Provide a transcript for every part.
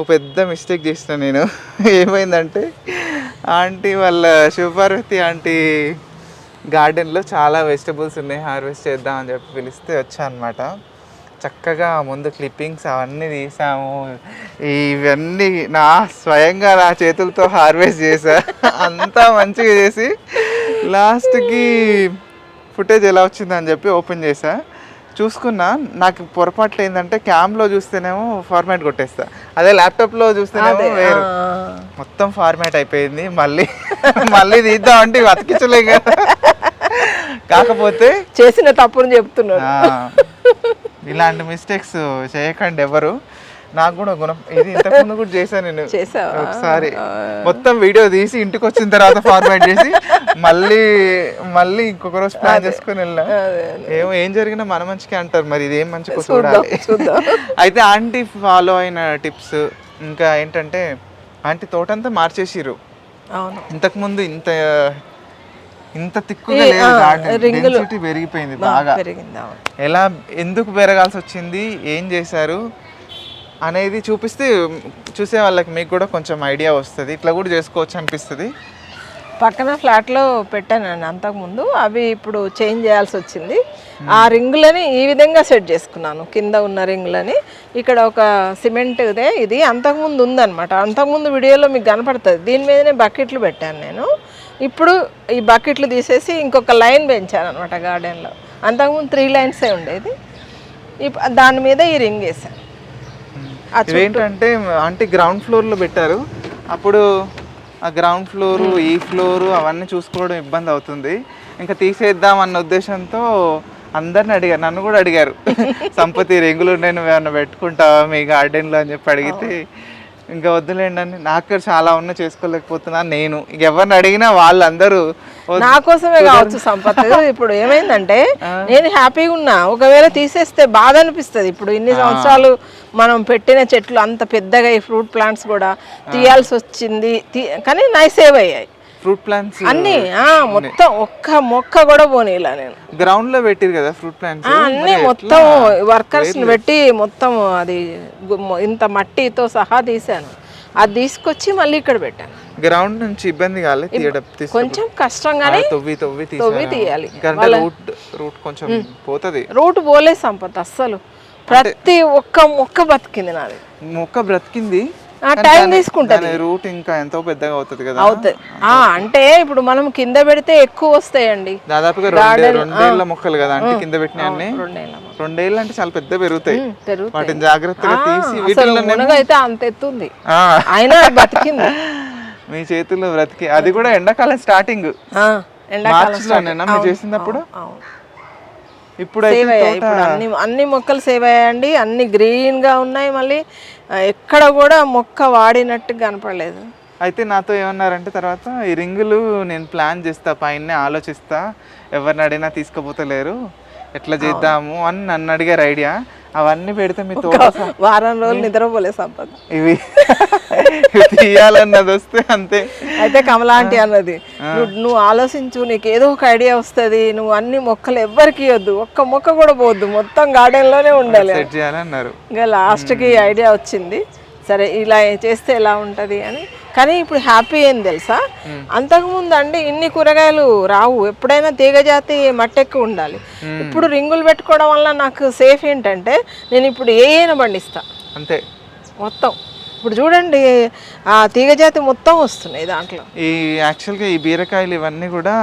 ఒక పెద్ద మిస్టేక్ చేసిన నేను. ఏమైందంటే ఆంటీ వాళ్ళ శివపార్వతి ఆంటీ గార్డెన్లో చాలా వెజిటబుల్స్ ఉన్నాయి హార్వెస్ట్ చేద్దాం అని చెప్పి పిలిస్తే వచ్చా అనమాట చక్కగా ముందు క్లిప్పింగ్స్ అవన్నీ తీసాము. ఇవన్నీ నా స్వయంగా నా చేతులతో హార్వెస్ట్ చేశా అంతా మంచిగా చేసి లాస్ట్కి ఫుటేజ్ ఎలా వచ్చిందని చెప్పి ఓపెన్ చేసా. చూసుకున్నా నాకు పొరపాట్లు ఏంటంటే క్యామ్లో చూస్తేనేమో ఫార్మాట్ కొట్టేస్తా. అదే ల్యాప్టాప్లో చూస్తేనేమో వేరు. మొత్తం ఫార్మాట్ అయిపోయింది మళ్ళీ మళ్ళీ తీద్దామంటే ఇవి అతికించలేం కదా కాకపోతే చేసిన తప్పును చెప్తున్నాడు. ఆ, ఇలాంటి మిస్టేక్స్ చేయకండి ఎవరు. నాకు కూడా గుణం. ఇది ఇంతకు ముందు కూడా చేశాను నేను? ఒకసారి. మొత్తం వీడియో తీసి ఇంటికి వచ్చిన తర్వాత ఫార్మాట్ చేసి మళ్ళీ మళ్ళీ ఇంకొక రోజు ప్లాన్ చేసుకుని వెళ్ళా ఏమో ఏం జరిగినా మన మంచికి అంటారు మరి. ఇదేం మంచిగా చూడాలి. అయితే ఆంటీ ఫాలో అయిన టిప్స్ ఇంకా ఏంటంటే ఆంటీ తోటంతా మార్చేసిర్రు. అవును. ఇంతకు ముందు ఇంత ఇంత తిక్కుగా లేదు గార్డెన్ పెరిగిపోయింది బాగా. ఎలా ఎందుకు పెరగాల్సి వచ్చింది ఏం చేశారు అనేది చూపిస్తే చూసే వాళ్ళకి మీకు కూడా కొంచెం ఐడియా వస్తుంది. ఇట్లా కూడా చేసుకోవచ్చు అనిపిస్తుంది. పక్కన ఫ్లాట్లో పెట్టానండి అంతకుముందు. అవి ఇప్పుడు చేంజ్ చేయాల్సి వచ్చింది. ఆ రింగులని ఈ విధంగా సెట్ చేసుకున్నాను. కింద ఉన్న రింగులని. ఇక్కడ ఒక సిమెంట్దే ఇది. అంతకుముందు ఉందన్నమాట. అంతకుముందు వీడియోలో మీకు కనపడుతుంది. దీని మీదనే బకెట్లు పెట్టాను నేను. ఇప్పుడు ఈ బకెట్లు తీసేసి ఇంకొక లైన్ పెంచాను అనమాట గార్డెన్లో. అంతకుముందు త్రీ లైన్సే ఉండేది. దాని మీద ఈ రింగ్ వేసాను ఇవేంటంటే అంటే గ్రౌండ్ ఫ్లోర్లో పెట్టారు. అప్పుడు ఆ గ్రౌండ్ ఫ్లోరు ఈ ఫ్లోరు అవన్నీ చూసుకోవడం ఇబ్బంది అవుతుంది. ఇంకా తీసేద్దాం అన్న ఉద్దేశంతో అందరిని అడిగారు. నన్ను కూడా అడిగారు. సంపతి రింగులు నువ్వు ఏమన్నా పెట్టుకుంటావా మీ గార్డెన్లో అని చెప్పి అడిగితే ఇంకా వద్దులేండి అని. నాకు చాలా ఉన్న చేసుకోలేకపోతున్నా నేను. ఇంక ఎవరిని అడిగినా వాళ్ళందరూ "వద్దు, నా కోసమే కావచ్చు సంపత్. ఇప్పుడు ఏమైందంటే నేను హ్యాపీగా ఉన్నా. ఒకవేళ తీసేస్తే బాధ అనిపిస్తుంది. ఇప్పుడు ఇన్ని సంవత్సరాలు మనం పెట్టిన చెట్లు అంత పెద్దగా ఈ ఫ్రూట్ ప్లాంట్స్ కూడా తీయాల్సి వచ్చింది. కానీ నై సేవ్ అయ్యాయి. ఫ్రూట్ ప్లాంట్స్ అన్ని ఆ, మొత్తం ఒక్క మొక్క కూడా పోనీలా నేను. గ్రౌండ్లో పెట్టిరు కదా ఫ్రూట్ ప్లాంట్స్? అన్ని మొత్తం వర్కర్స్ని పెట్టి మొత్తం అది ఇంత మట్టితో సహా తీసాను అది తీసుకొచ్చి మళ్ళీ ఇక్కడ పెట్టాను. గ్రౌండ్ నుంచి ఇబ్బంది కాలే తీయడం తీసు- కొంచెం కష్టం కానీ ఆ, తవ్వి తవ్వి తవ్వి? తీయాలి. రూట్ రూట్ కొంచెం పోతది. రూట్ పోలే సంపత్ అస్సలు. ప్రతి ఒక్క మొక్క బతికింది నాది. మొక్క బ్రతికింది. టైం తీసుకుంటది. రూట్ ఇంకా ఎంతో పెద్దగా అవుతుంది కదా. అవుతుంది. ఆ, అంటే ఇప్పుడు మనం కింద పెడితే ఎక్కువ వస్తాయండి. దాదాపుగా రెండే రెండేళ్ళ మొక్కలు కదా అంటే కింద పెట్టిన అన్ని? రెండేళ్ళ అంటే చాలా పెద్ద పెరుగుతాయి. వాటిని జాగ్రత్తగా తీసి అయితే అంత ఎత్తుంది. అయినా బతికింది. మీ చేతుల్లో బ్రతికి అది కూడా ఎండాకాలం స్టార్టింగ్ ఎండాకాలం చేసినప్పుడు? అవును. ఇప్పుడు సేవ్ అయ్యాయి. ఇప్పుడు అన్ని అన్ని మొక్కలు సేవ్ అయ్యాయండి. అన్ని గ్రీన్గా ఉన్నాయి మళ్ళీ. ఎక్కడ కూడా మొక్క వాడినట్టు కనపడలేదు. అయితే నాతో ఏమన్నారంటే తర్వాత ఈ రింగులు నేను ప్లాన్ చేస్తా పైన ఆలోచిస్తా. ఎవరిని అడిగినా తీసుకుపోతలేరు. ఎట్లా చేద్దాము అని నన్ను అడిగారు ఐడియా. అవన్నీ పెడితే మీ వారం రోజులు నిద్రపోలే సంపద. ఇవి తీయాలన్నది వస్తే అంతే. అయితే కమలాంటి అన్నది నువ్వు ఆలోచించు నీకు ఏదో ఒక ఐడియా వస్తుంది నువ్వు అన్ని మొక్కలు ఎవ్వరికి ఇవ్వద్దు ఒక్క మొక్క కూడా పోవద్దు మొత్తం గార్డెన్లోనే ఉండాలి. చేయాలన్నారు. ఇంకా లాస్ట్కి ఐడియా వచ్చింది సరే ఇలా చేస్తే ఎలా ఉంటది అని కానీ ఇప్పుడు హ్యాపీ ఏం తెలుసా? అంతకుముందు అండి ఇన్ని కూరగాయలు రావు. ఎప్పుడైనా తీగజాతి మట్టి ఎక్కువ ఉండాలి. ఇప్పుడు రింగులు పెట్టుకోవడం వల్ల నాకు సేఫ్ ఏంటంటే నేను ఇప్పుడు ఏ అయినా పండిస్తా. అంతే. మొత్తం. ఇప్పుడు చూడండి ఆ తీగజాతి మొత్తం వస్తున్నాయి దాంట్లో. ఈ యాక్చువల్గా ఈ బీరకాయలు ఇవన్నీ కూడా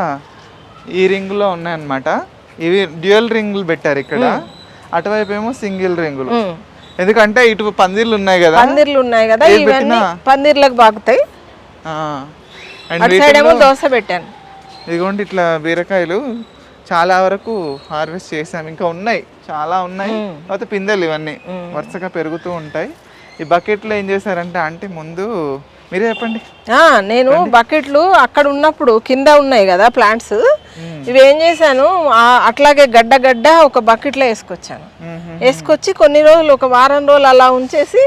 ఈ రింగులో ఉన్నాయన్నమాట. ఇవి డ్యూయల్ రింగులు పెట్టారు ఇక్కడ. అటువైపు ఏమో సింగిల్ రింగులు. ఎందుకంటే ఇటు పందిర్లు ఉన్నాయి కదా. పందిర్లు ఉన్నాయి కదా ఇవన్నీ? పందిర్లకు బాగుతాయి అటు ఏమో దోశ పెట్టాను. ఇదిగోండి ఇట్లా బీరకాయలు. చాలా వరకు హార్వెస్ట్ చేసాం. ఇంకా ఉన్నాయి. చాలా ఉన్నాయి. తర్వాత పిందెలు ఇవన్నీ. వరుసగా పెరుగుతూ ఉంటాయి. ఈ బకెట్లో ఏం చేశారంటే ఆంటీ ముందు మీరే చెప్పండి. ఆ, నేను బకెట్లు అక్కడ ఉన్నప్పుడు కింద ఉన్నాయి కదా ప్లాంట్స్. ఇవి ఏం చేశాను అట్లాగే గడ్డ గడ్డ ఒక బకెట్లో వేసుకొచ్చాను. వేసుకొచ్చి కొన్ని రోజులు ఒక వారం రోజులు అలా ఉంచేసి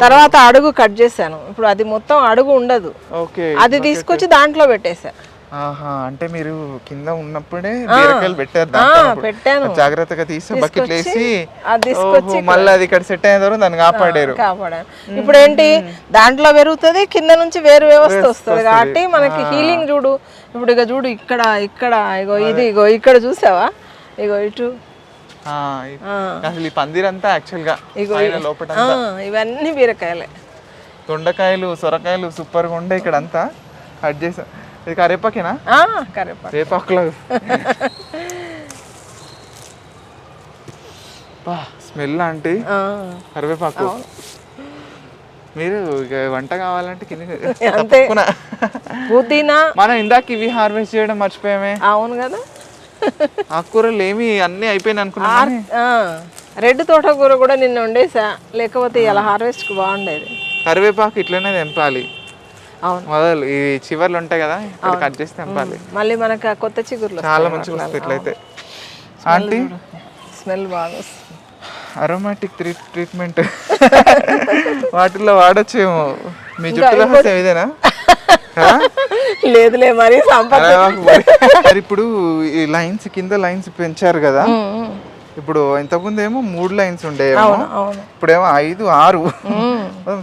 తర్వాత అడుగు కట్ చేశాను. ఇప్పుడు అది మొత్తం అడుగు ఉండదు. ఓకే. అది తీసుకొచ్చి దాంట్లో పెట్టేశా. ఆహా అంటే మీరు కింద ఉన్నప్పుడే బీరకాయలు పెట్టారు. పెట్టాను. జాగ్రత్తగా తీసి బకెట్ వేసి మళ్ళీ అది ఇక్కడ సెట్ అయిన తర్వాత దాన్ని కాపాడారు. కాపాడాను ఇప్పుడు ఏంటి? దాంట్లో పెరుగుతుంది కింద నుంచి వేరు వ్యవస్థ వస్తుంది. కాబట్టి మనకి హీలింగ్ చూడు. ఇప్పుడు ఇక చూడు ఇక్కడ ఇక్కడ ఇగో ఇది ఇగో ఇక్కడ చూసావా? ఇగో ఇటు. అసలు ఈ పందిరంతా యాక్చువల్గా ఇగో లోపల ఇవన్నీ బీరకాయలే. దొండకాయలు సొరకాయలు సూపర్గా ఉండే ఇక్కడ అంతా కట్ చేసా. ఇది కరేపాకేనా? ఆ, కరివేపాకు రేపాకులో. Smell aunty. ఆ, కరివేపాకు. మీరు వంట కావాలంటే కింద అంతే. పుదీనా. మనం ఇందాక ఇవి హార్వెస్ట్ చేయడం మర్చిపోయామే. అవును కదా. ఆకుకూరలు ఏమి అన్నీ అయిపోయినాయి అనుకున్నా కానీ ఆ, రెడ్ తోటకూర కూడా నిన్న వండేసా. లేకపోతే ఇలా హార్వెస్ట్కి బాగుండేది. కరివేపాకు ఇట్లనే తెంపాలి. మొదలు ఈ చివర్లు ఉంటాయి కదా ఇక్కడ కట్ చేసి తెంపాలి. మళ్ళీ మనకి కొత్త చిగుర్లు చాలా మంచిగా వస్తుంది ఇట్లయితే. ఆంటీ? స్మెల్ బాగా అరోమాటిక్ ట్రీట్మెంట్ వాటిల్లో వాడొచ్చేమో. మీ జుట్టు రహస్యం ఇదేనా? లేదులే మరి సంపద. మరి ఇప్పుడు ఈ లైన్స్ కింద లైన్స్ పెంచారు కదా. ఇప్పుడు ఇంతకుముందు ఏమో మూడు లైన్స్ అవును ఇప్పుడేమో ఐదు ఆరు.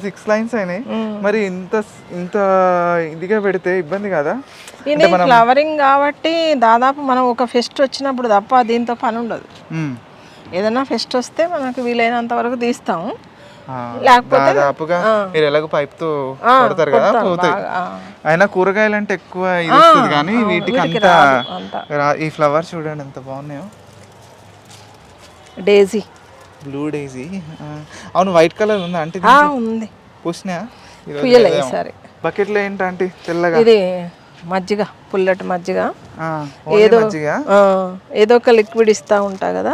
సిక్స్ లైన్స్ అయినాయి. మరి ఇంత ఇంత ఇదిగా పెడితే ఇబ్బంది కదా? ఇది ఫ్లవరింగ్ కాబట్టి దాదాపు మనం ఒక ఫెస్ట్ వచ్చినప్పుడు తప్ప దీంతో పని ఉండదు. ఏదైనా ఫెస్ట్ వస్తే మనకు వీలైనంత వరకు తీస్తాం. ఆ, లేకపోతే దాదాపుగా మీరు ఎలాగో పైప్తో కొడతారు కదా పోతాయి. అయినా కూరగాయలు అంటే ఎక్కువ ఇది కానీ వీటికి అంత ఈ ఫ్లవర్స్ చూడండి ఎంత బాగున్నాయో. డేజీ. Blue daisy. అవును వైట్ కలర్ ఉందా? అంటే ఆ, ఉంది. పూసినాయా పుయ్యలే ఈసారి. బకెట్లో ఏంటంటే తెల్లగా? ఇది మజ్జిగ పుల్లటి మజ్జిగ. ఏదో మజ్జిగ? ఆ, ఏదో ఒక లిక్విడ్ ఇస్తూ ఉంటా కదా.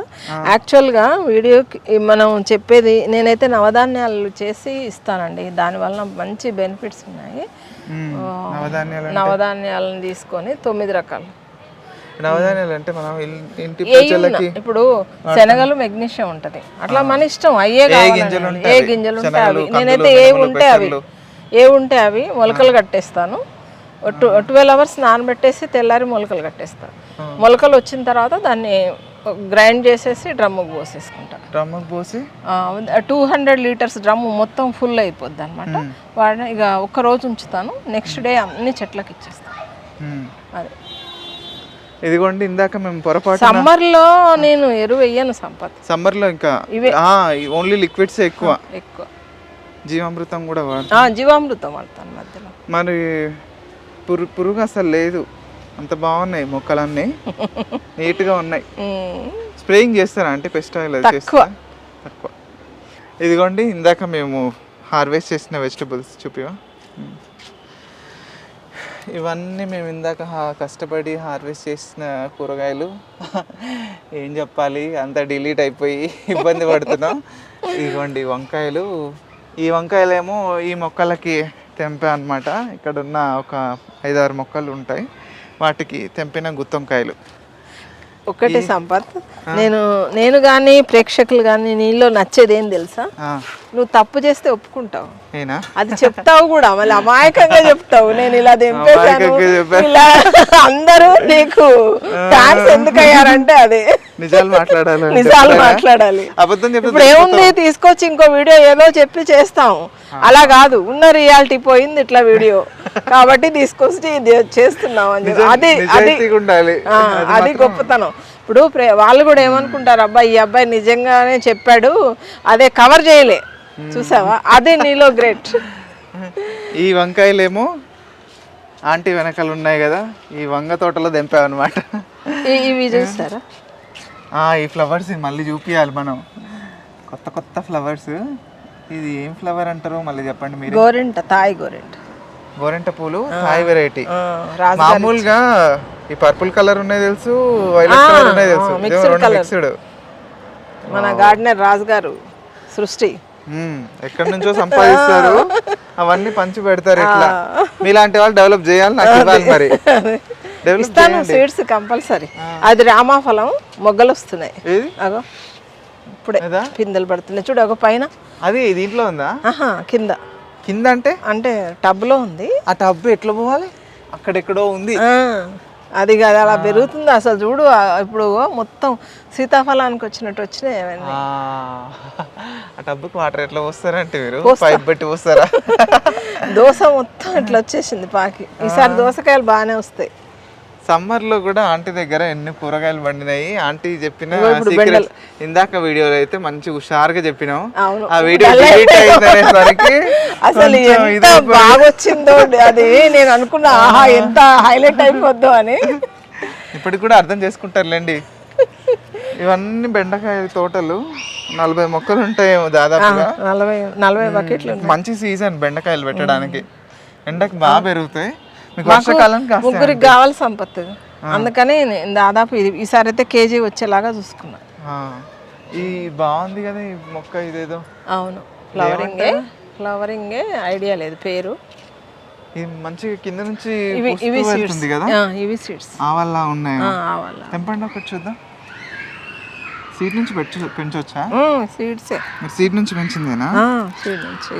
యాక్చువల్గా వీడియోకి మనం చెప్పేది నేనైతే నవధాన్యాలు చేసి ఇస్తానండి. దానివల్ల మంచి బెనిఫిట్స్ ఉన్నాయి. నవధాన్యాలను తీసుకొని తొమ్మిది రకాలు. నవధాన్యాలు అంటే మనం ఇంటి పూజలకి ఇప్పుడు శనగలు మెగ్నీషియం ఉంటది. అట్లా మన ఇష్టం అయ్యే గింజలు ఏ. గింజలు ఉంటే అవి నేనైతే ఏ ఉంటే అవి. ఏ ఉంటే అవి మొలకలు కట్టేస్తాను. ట్వెల్వ్ అవర్స్ నానబెట్టేసి తెల్లారి మొలకలు కట్టేస్తాను. మొలకలు వచ్చిన తర్వాత దాన్ని గ్రైండ్ చేసేసి డ్రమ్ముకు పోసేసుకుంటా. డ్రమ్ముకు పోసి? టూ హండ్రెడ్ లీటర్స్ డ్రమ్ము మొత్తం ఫుల్ అయిపోద్ది అనమాట వాడిని ఇక ఒక్క రోజు ఉంచుతాను. నెక్స్ట్ డే అన్ని చెట్లకి ఇచ్చేస్తాను. అది. ఇదిగోండి ఇందాక మేము పొరపాటు సమ్మర్లో నేను ఎరువు వెయ్యను సంపత్. సమ్మర్లో ఇంకా ఓన్లీ లిక్విడ్స్ ఎక్కువ. ఎక్కువ. జీవామృతం కూడా వాడు ఆ, జీవామృతం వాడతాను మధ్యలో. మరి పురు పురుగు అసలు లేదు. అంత బాగున్నాయి మొక్కలన్నీ. నీట్గా ఉన్నాయి. ఉమ్, స్ప్రేయింగ్ చేస్తారా? అంటే పెస్ట్ ఆయిల్ అది తక్కువ. తక్కువ. ఇదిగోండి ఇందాక మేము హార్వెస్ట్ చేసిన వెజిటబుల్స్ చూపివా. ఇవన్నీ మేము ఇందాక కష్టపడి హార్వెస్ట్ చేసిన కూరగాయలు. ఏం చెప్పాలి? అంతా డిలీట్ అయిపోయి ఇబ్బంది పడుతున్నాం. ఇదిగోండి వంకాయలు. ఈ వంకాయలేమో ఈ మొక్కలకి తెంపా అనమాట ఇక్కడ ఉన్న ఒక ఐదారు మొక్కలు ఉంటాయి. వాటికి తెంపిన గుత్తొంకాయలు. ఒకటి సంపత్. నేను నేను కానీ ప్రేక్షకులు కానీ నీలో నచ్చేది ఏం తెలుసా నువ్వు తప్పు చేస్తే ఒప్పుకుంటావు. అది చెప్తావు కూడా మళ్ళీ అమాయకంగా చెప్తావు. నేను ఇలా దింపేశాను. ఇలా అందరూ నీకు థ్యాంక్స్ ఎందుకు అయ్యారంటే అదే. నిజాలు మాట్లాడాలి నిజాలు మాట్లాడాలి. అబద్ధం ఇప్పుడు ఏముంది? తీసుకొచ్చి ఇంకో వీడియో ఏదో చెప్పి చేస్తాం. అలా కాదు. ఉన్న రియాలిటీ పోయింది ఇట్లా వీడియో. కాబట్టి తీసుకొచ్చి చేస్తున్నాం అని. అది అది అది గొప్పతనం. ఇప్పుడు వాళ్ళు కూడా ఏమనుకుంటారు అబ్బాయి ఈ అబ్బాయి నిజంగానే చెప్పాడు. అదే కవర్ చేయలే. చూసావా? అదే నీలో గ్రేట్. ఈ వంకాయలేమో ఆంటీ వెనకాల ఉన్నాయి కదా ఈ వంగ తోటలో దింపామన్నమాట ఇవి చూసారా? ఆ, ఈ ఫ్లవర్స్ మళ్ళీ చూపియాలి మనం. కొత్త కొత్త ఫ్లవర్స్. ఇది ఏం ఫ్లవర్ అంటారో మళ్ళీ చెప్పండి మీరు. గోరింట తాయి గోరింట. గోరెంట పూలు థాయ్ వెరైటీ మామూలుగా ఈ పర్పుల్ కలర్ ఉన్నాయి తెలుసు వైలెట్ కలర్ ఉన్నాయి తెలుసు. మిక్స్డ్ మన గార్డెనర్ రాజు గారు సృష్టి. ఎక్కడి నుంచో సంపాదిస్తారు. అవన్నీ పంచి పెడతారు ఇట్లా. మీలాంటి వాళ్ళు డెవలప్ చేయాలి నాకు ఇవ్వాలి మరి. ఇస్తాను సీడ్స్ కంపల్సరీ. అది రామాఫలం మొగ్గలు వస్తున్నాయి. అగో. ఇప్పుడే? పిందెలు పడుతున్నాయి. చూడు ఒక పైన. అది దీంట్లో ఉందా? కింద కింద. అంటే అంటే టబ్లో ఉంది. ఆ టబ్ ఎట్లా పోవాలి? అక్కడెక్కడో ఉంది. అది కాదు అలా పెరుగుతుంది. అసలు చూడు ఇప్పుడు మొత్తం సీతాఫలానికి వచ్చినట్టు వచ్చినాయి అవన్నీ. ఆ. టబ్బుకి వాటర్ ఎట్లా పోస్తారంటే మీరు? పైప్ పెట్టి పోస్తారా? దోస మొత్తం ఇట్లా వచ్చేసింది పాకి. ఈసారి దోసకాయలు బాగానే వస్తాయి. సమ్మర్లో కూడా ఆంటీ దగ్గర ఎన్ని కూరగాయలు పండినాయి. ఆంటీ చెప్పిన secrets ఇందాక వీడియోలో అయితే మంచి హుషారుగా చెప్పినాం. అవును. ఆ వీడియో డిలీట్ అసలు ఎంత బాగా వచ్చిందో అది నేను అనుకున్నా ఆహా ఎంత హైలైట్ అయిపోద్దో అని. ఇప్పటికి కూడా అర్థం చేసుకుంటారులేండి. ఇవన్నీ బెండకాయ తోటలు నలభై మొక్కలు ఉంటాయేమో దాదాపుగా. నలభై నలభై బకెట్లు. మంచి సీజన్ బెండకాయలు పెట్టడానికి. ఎండకు బాగా పెరుగుతాయి. ముగ్గురికి కావాలి సంపత్తు. అందుకని దాదాపు ఈసారి అయితే కేజీ వచ్చేలాగా చూసుకున్నా. ఈ బాగుంది కదా ఈ మొక్క ఇదేదో. అవును. ఫ్లవరింగే ఫ్లవరింగే ఐడియా లేదు. పేరు? ఇది మంచిగా కింద నుంచి ఇవి సీడ్స్ కదా? ఇవి సీడ్స్ ఆవల్లా ఉన్నాయి? తెంపండి ఒకటి చూద్దాం. సీడ్ నుంచి పెట్టు పెంచవచ్చా సీడ్సే మీరు సీడ్ నుంచి పెంచిందేనా? సీడ్ నుంచి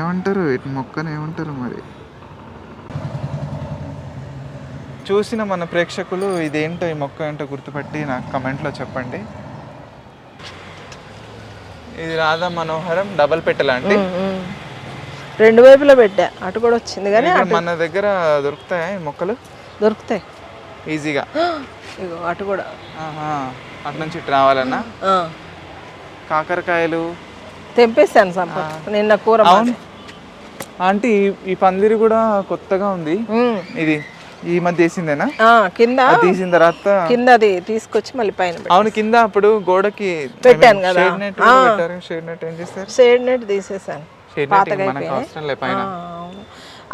ఏమంటారు? మొక్కను ఏమంటారు మరి? చూసిన మన ప్రేక్షకులు ఇదేంటో ఈ మొక్క ఏంటో గుర్తుపట్టి నాకు కమెంట్లో చెప్పండి. ఇది రాధా మనోహరం డబల్ పెట్టలాంటి. రెండు వైపులా పెట్టా అటు కూడా వచ్చింది కానీ మన దగ్గర దొరుకుతాయా ఈ మొక్కలు? దొరుకుతాయి. ఈజీగా. ఇగో అటు కూడా. అటు నుంచి ఇటు రావాలన్నా. కాకరకాయలు. తెంపేశాను సంపత్ నిన్న కూర అవును. ఆంటీ ఈ- పందిరి కూడా కొత్తగా ఉంది. ఇది ఈ మధ్య వేసిందేనా? కింద తీసిన తర్వాత కింద అది తీసుకొచ్చి మళ్ళీ పైన. అవును కింద అప్పుడు గోడకి పెట్టాను కదా. షేడ్ నెట్ కూడా పెట్టారు. షేడ్ నెట్ ఏం చేస్తారు షేడ్ నెట్ తీసేసాను. పైన.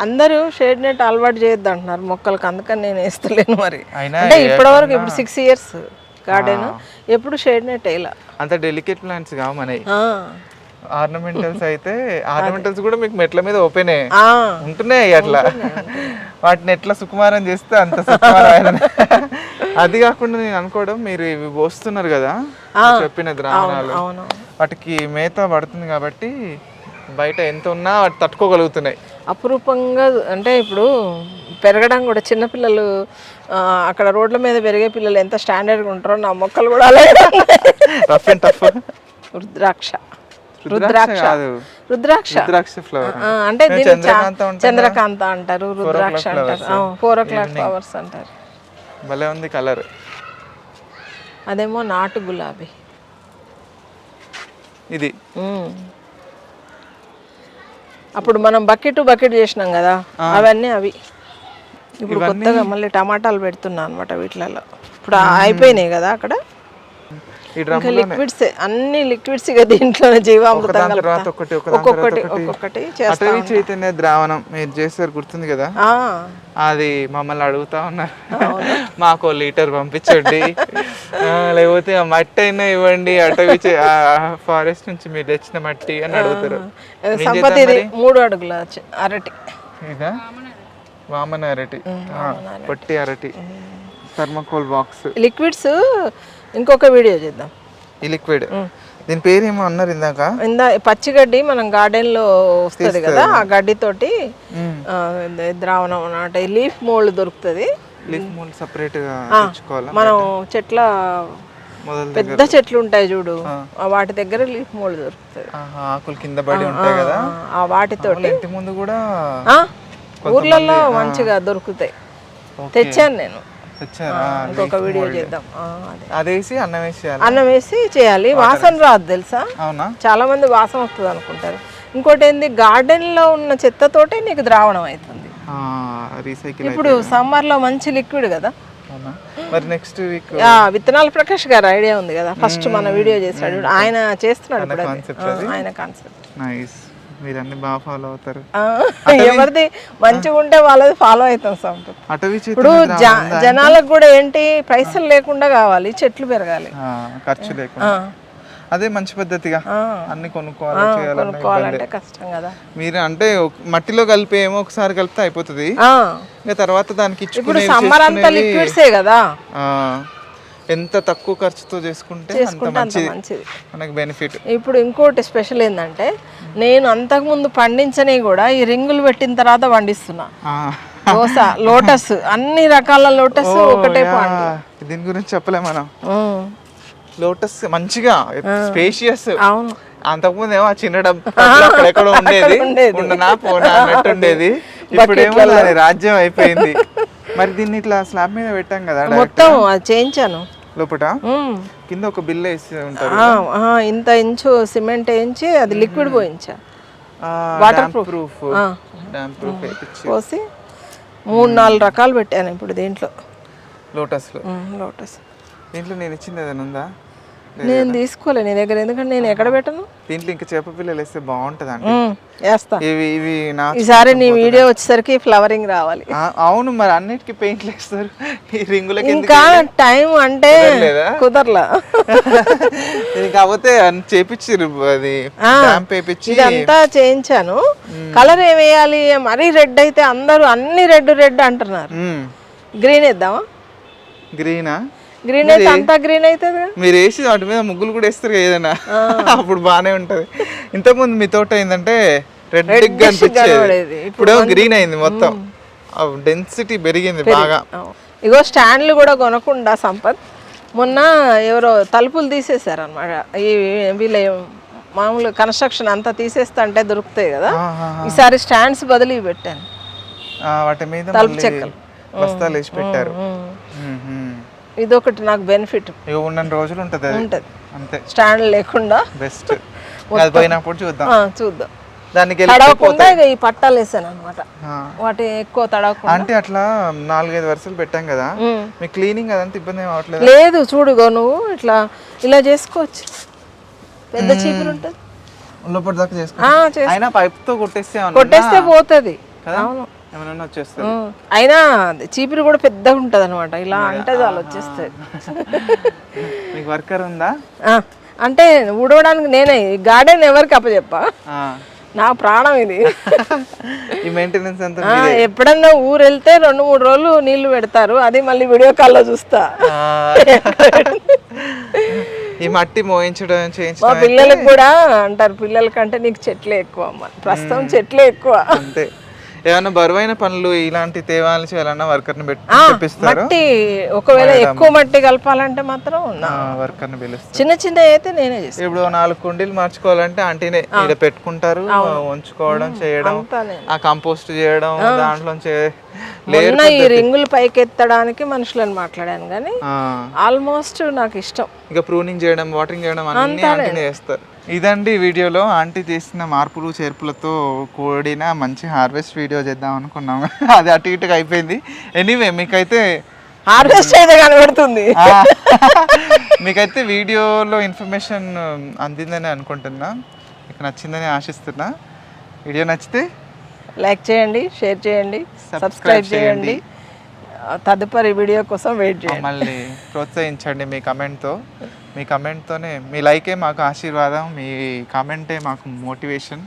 అందరూ షేడ్ నెట్ అలవాటు చేయొద్దు అంటున్నారు మొక్కలకు అందుకని నేను వేస్తలేను మరి. అయినా అంటే ఇప్పటివరకు ఇప్పుడు సిక్స్ ఇయర్స్ గార్డెన్ ఎప్పుడు షేడ్ నెట్ వేయాల. అంత డెలికేట్ ప్లాంట్స్ కావు మనవి. ఆర్నమెంటల్స్ అయితే ఆర్నమెంటల్స్ కూడా మీకు మెట్ల మీద ఓపెనే. ఉంటున్నాయి అట్లా. వాటిని ఎట్లా సుకుమారం చేస్తే అంత సుకుమారం అది కాకుండా నేను అనుకోవడం మీరు ఇవి పోస్తున్నారు కదా చెప్పిన ద్రావణాలు. అవును వాటికి మేత పడుతుంది కాబట్టి బయట ఎంత ఉన్నా వాటి తట్టుకోగలుగుతున్నాయి. అపురూపంగా అంటే ఇప్పుడు పెరగడం కూడా చిన్నపిల్లలు అక్కడ రోడ్ల మీద పెరిగే పిల్లలు ఎంత స్టాండర్డ్గా ఉంటారో నా మొక్కలు కూడా అలాగే. Rough and tough rudraksha. Rudraksha rudraksha rudraksha. Flower. అంటే చంద్రకాంత అంటారు రుద్రాక్ష అంటారు. ఫోర్ ఓ క్లాక్ ఫ్లవర్స్ అంటారు. భలే ఉంది కలర్. అదేమో నాటు గులాబీ. ఇది. అప్పుడు మనం బకెట్ బకెట్ చేసినాం కదా అవన్నీ అవి. ఇప్పుడు కొత్తగా మళ్ళీ టమాటాలు పెడుతున్నా అనమాట వీటిలలో. ఇప్పుడు అయిపోయినాయి కదా అక్కడ? ఈ డ్రమ్ లిక్విడ్స్ అన్ని లిక్విడ్స్ ఇక దీంట్లోనే జీవామృతం తర్వాత. ఒకటి ఒక్కొక్కటి ఒకటి. ఒక్కొక్కటి చేస్తా అటవీ చైతన్య ద్రావణం మీరు చేస్తారు గుర్తుంది కదా? అది మమ్మల్ని అడుగుతా ఉన్నారు. మాకు లీటర్ పంపించండి. లేకపోతే ఆ మట్టి అయినా ఇవ్వండి అటవీ ఫారెస్ట్ నుంచి మీరు తెచ్చిన మట్టి అని అడుగుతారు. సంపతి మూడు అడుగుల అరటి? ఇదా? వామన అరటి. పొట్టి అరటి. Thermocol box. లిక్విడ్స్ ఇంకొక వీడియో చేద్దాం. ఈ లిక్విడ్. దీని పేరు ఏమో అన్నారు ఇందాక. ఇందా పచ్చిగడ్డి మనం గార్డెన్లో వస్తుంది కదా ఆ గడ్డితోటి ద్రావణం అన్నమాట. లీఫ్ మోల్డ్ దొరుకుతుంది. లీఫ్ మూల్ సపరేట్ మనం చెట్ల మొదలు పెద్ద చెట్లు ఉంటాయి చూడు. ఆ. వాటి దగ్గర లీఫ్ మోల్డ్ దొరుకుతుంది. ఆకులు కింద పడి ఉంటాయి కదా. ఆ వాటితోటి. వాళ్ళ ఇంటి ముందు కూడా ఆ, ఊర్లలో మంచిగా దొరుకుతాయి. తెచ్చాను నేను. ఇంకొక వీడియో చేద్దాం. అదేసి అన్నం వేసేయాలి అన్నం వేసి చేయాలి. వాసన రాదు తెలుసా? అవునా? చాలా మంది వాసన వస్తుంది అనుకుంటారు. ఇంకోటి ఏంది? గార్డెన్లో ఉన్న చెత్తతోటే నీకు ద్రావణం అవుతుంది. రీసైకిల్ ఇప్పుడు సమ్మర్లో మంచి లిక్విడ్ కదా? మరి నెక్స్ట్ వీక్ ఆ, విత్తనాల ప్రకాష్ గారు ఐడియా ఉంది కదా. ఫస్ట్ మన వీడియో చేస్తాడు చూడు. ఆయన చేస్తున్నాడు ఆయన కాన్సెప్ట్ నైస్. మీరు అన్ని బాగా ఫాలో అవుతారు. ఎవరిది మంచిగా ఉంటే వాళ్ళది ఫాలో అవుతాం సంపత్ ఇప్పుడు జనాలకు కూడా ఏంటి పైసలు లేకుండా కావాలి చెట్లు పెరగాలి. ఖర్చు లేకుండా. అదే మంచి పద్ధతిగా అన్ని కొనుక్కోవాలంటే కష్టం కదా. మీరు అంటే మట్టిలో కలిపి ఏమో ఒకసారి కలిపితే అయిపోతుంది. ఇంకా తర్వాత దానికి ఇప్పుడు సమ్మర్ అంతా లిక్విడ్సే కదా. ఎంత తక్కువ ఖర్చుతో చేసుకుంటే అంత చేసుకుంటే అంత మంచిది. మనకి బెనిఫిట్ ఇప్పుడు ఇంకోటి స్పెషల్ ఏంటంటే నేను అంతకుముందు పండించని కూడా ఈ రింగులు పెట్టిన తర్వాత పండిస్తున్నా. దోస లోటస్ అన్ని రకాల లోటస్ ఒకటే దీని గురించి చెప్పలే మనం. లోటస్ మంచిగా స్పేషియస్ అవును. అంతకుముందు ఏమో ఆ చిన్న డబ్బు ఉండేది. ఉండేది. ఉండనా పోనా అన్నట్టు ఉండేది. ఇప్పుడేమో దాని రాజ్యం అయిపోయింది. మరి దీన్ని ఇట్లా స్లాబ్ మీద పెట్టాం కదా మొత్తం చేయించాను. లోపట. కింద ఒక బిల్ వేసి ఉంటారు. ఇంత ఇంచు సిమెంట్ వేయించి అది లిక్విడ్ పోయించా. ప్రూఫ్ డ్యామ్ ప్రూఫ్ వేయించి. పోసి మూడు నాలుగు రకాలు పెట్టాను ఇప్పుడు దీంట్లో. లోటస్లో ఉమ్, లోటస్. దీంట్లో నేను ఇచ్చింది ఏదైనా ఉందా? నేను తీసుకోలే నీ దగ్గర ఎందుకంటే నేను ఎక్కడ పెట్టను? దీంట్లో ఇంకా చేప పిల్లలు వేస్తే బాగుంటది అండి వేస్తా. ఇవి ఇవి నా ఈసారి నీ వీడియో వచ్చేసరికి ఫ్లవరింగ్ రావాలి. అవును మరి అన్నిటికీ పెయింట్లు వేస్తారు. ఈ రింగులకి ఇంకా టైం అంటే? కుదరలా. కాకపోతే చేపించారు అది వేపించి ఇదంతా చేయించాను. కలర్ ఏం వేయాలి? మరీ రెడ్ అయితే అందరూ అన్ని రెడ్ రెడ్ అంటున్నారు. గ్రీన్ వేద్దామా? గ్రీనా? గ్రీన్ అయితే అంతా గ్రీన్ అవుతుంది మీరు వేసి వాటి మీద ముగ్గులు కూడా వేస్తారు ఏదైనా? అప్పుడు బాగానే ఉంటది. ఇంతకుముందు మీ తోట ఏంటంటే రెడ్ అనిపించేది. ఇప్పుడేమో గ్రీన్ అయింది మొత్తం. డెన్సిటీ పెరిగింది బాగా. ఇగో స్టాండ్లు కూడా కొనకుండా సంపత్. మొన్న ఎవరో తలుపులు తీసేశారు అనమాట ఈ వీళ్ళ మామూలు కన్స్ట్రక్షన్ అంతా తీసేస్తా అంటే దొరుకుతాయి కదా. ఈసారి స్టాండ్స్ బదులు పెట్టాను. ఆ, వాటి మీద తలుపు చెక్కలు. బస్తాలు వేసి పెట్టారు. మ్మ్. ఇదొకటి నాకు బెనిఫిట్ ఇక ఉన్న రోజులు ఉంటది ఉంటది. అంతే. స్టాండ్ లేకుండా. బెస్ట్ అది పోయినప్పుడు చూద్దాం. చూద్దాం. దానికి తడవకుండా ఈ పట్టాలు వేసాను అనమాట. వాటి ఎక్కువ తడవకుండా. అంటే అట్లా నాలుగైదు వరుసలు పెట్టాం కదా. మీ క్లీనింగ్ అదంతా ఇబ్బంది ఏం అవట్లేదు? లేదు చూడుగో నువ్వు ఇట్లా ఇలా చేసుకోవచ్చు. పెద్ద చీపురు ఉంటుంది. లోపల దాకా చేసుకో. అయినా పైప్తో కొట్టేస్తే కొట్టేస్తే పోతుంది. అవును. అయినా చీపురు కూడా పెద్దగా ఉంటుంది అనమాట ఇలా అంటే చాలు వచ్చేస్తుంది. వర్కర్ ఉందా? అంటే ఊడవడానికి నేనే గార్డెన్ ఎవరికి అప్పచెప్పా. నా ప్రాణం ఇది. ఈ మెయింటెనెన్స్ అంతా ఎప్పుడన్నా ఊరు వెళ్తే రెండు మూడు రోజులు నీళ్ళు పెడతారు. అది మళ్ళీ వీడియో కాల్లో చూస్తా. ఈ మట్టి మోయించడం మా పిల్లలకు కూడా అంటారు పిల్లల కంటే నీకు చెట్లే ఎక్కువ అమ్మ. ప్రస్తుతం చెట్లే ఎక్కువ. అంతే. ఏమైనా బరువైన పనులు ఇలాంటి తేవాలు చేయాలన్నా వర్కర్ని పెట్టి ఆ, తెప్పిస్తారు మట్టి ఒకవేళ ఎక్కువ మట్టి కలపాలంటే మాత్రం వర్కర్ని పిలుస్తారు. చిన్న చిన్న అయితే నేనే చేస్తాను ఇప్పుడు నాలుగు కుండీలు మార్చుకోవాలంటే ఆంటీనే ఇక్కడ పెట్టుకుంటారు ఉంచుకోవడం చేయడం ఆ కంపోస్ట్ చేయడం దాంట్లో మొన్న ఈ రింగులు పైకి ఎత్తడానికి మనుషులను మాట్లాడాను కానీ ఆల్మోస్ట్ నాకు ఇష్టం. ఇంకా ప్రూనింగ్ చేయడం వాటరింగ్ చేయడం అన్ని చేస్తారు. ఇదండి వీడియోలో. ఆంటీ చేసిన మార్పులు చేర్పులతో కూడిన మంచి హార్వెస్ట్ వీడియో చేద్దాం అనుకున్నాం. అది అటు ఇటుగా అయిపోయింది. ఎనీవే మీకైతే హార్వెస్ట్ అయితే కనబడుతుంది. మీకైతే వీడియోలో ఇన్ఫర్మేషన్ అందిందని అనుకుంటున్నా. మీకు నచ్చిందని ఆశిస్తున్నా. వీడియో నచ్చితే లైక్ చేయండి షేర్ చేయండి సబ్స్క్రైబ్ చేయండి. తదుపరి వీడియో కోసం వెయిట్ చేయండి. మమ్మల్ని ప్రోత్సహించండి మీ కమెంట్తో. మీ కమెంట్తోనే మీ లైకే మాకు ఆశీర్వాదం మీ కమెంటే మాకు మోటివేషన్.